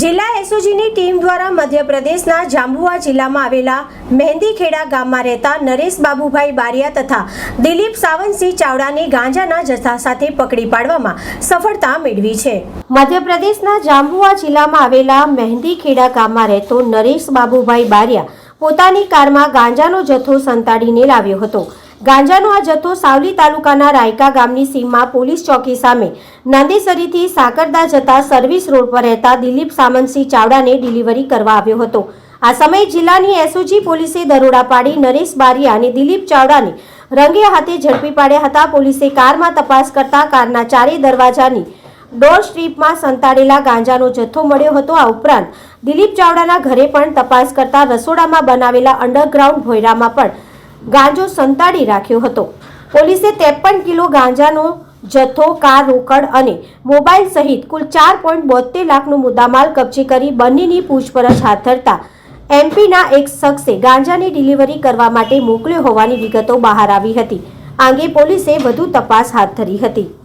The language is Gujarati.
જિલ્લા એસઓજીની ટીમ દ્વારા મધ્યપ્રદેશના જાંબુઆ જિલ્લામાં આવેલા મહેંદીખેડા ગામમાં રહેતા નરેશ બાબુભાઈ બારિયા તથા દિલીપ સાવંતસિંહ ચાવડાને ગાંજાના જથ્થા સાથે પકડી પાડવામાં સફળતા મેળવી છે. મધ્યપ્રદેશના જાંબુઆ જિલ્લામાં આવેલા મહેંદીખેડા ગામમાં રહેતો નરેશ બાબુભાઈ બારિયા પોતાની કારમાં ગાંજાનો જથ્થો સંતાડીને લાવ્યો હતો. ગાંજાનો આ જથ્થો સાવલી તાલુકાના રાયકા ગામની સીમમાં પોલીસ ચોકી સામે નાંદેસરીથી સાકરદા જતા સર્વિસ રોડ પર રહેતા દિલીપ સામંતસિંહ ચાવડાને ડિલિવરી કરવા આવ્યો હતો. આ સમયે જિલ્લાની એસઓજી પોલીસે દરોડા પાડી નરેશ બારિયા અને દિલીપ ચાવડાને રંગે હાથે ઝડપી પાડ્યા હતા. પોલીસે કારમાં તપાસ કરતા કારના ચારેય દરવાજાની ડોર સ્ટ્રીપમાં સંતાડેલા ગાંજાનો જથ્થો મળ્યો હતો. આ ઉપરાંત દિલીપ ચાવડાના ઘરે પણ તપાસ કરતા રસોડામાં બનાવેલા અંડરગ્રાઉન્ડ ભોયરામાં પણ ગાંજો સંતાડી રાખ્યો હતો. પોલીસે ત્રેપન કિલો ગાંજાનો જથ્થો, કાર, રોકડ અને મોબાઈલ સહિત કુલ ચાર પોઈન્ટ બોતેર લાખનો મુદ્દામાલ કબજે કરી બંનેની પૂછપરછ હાથ ધરતા એમપીના એક શખ્સે ગાંજાની ડિલિવરી કરવા માટે મોકલ્યો હોવાની વિગતો બહાર આવી હતી. આ અંગે પોલીસે વધુ તપાસ હાથ ધરી હતી.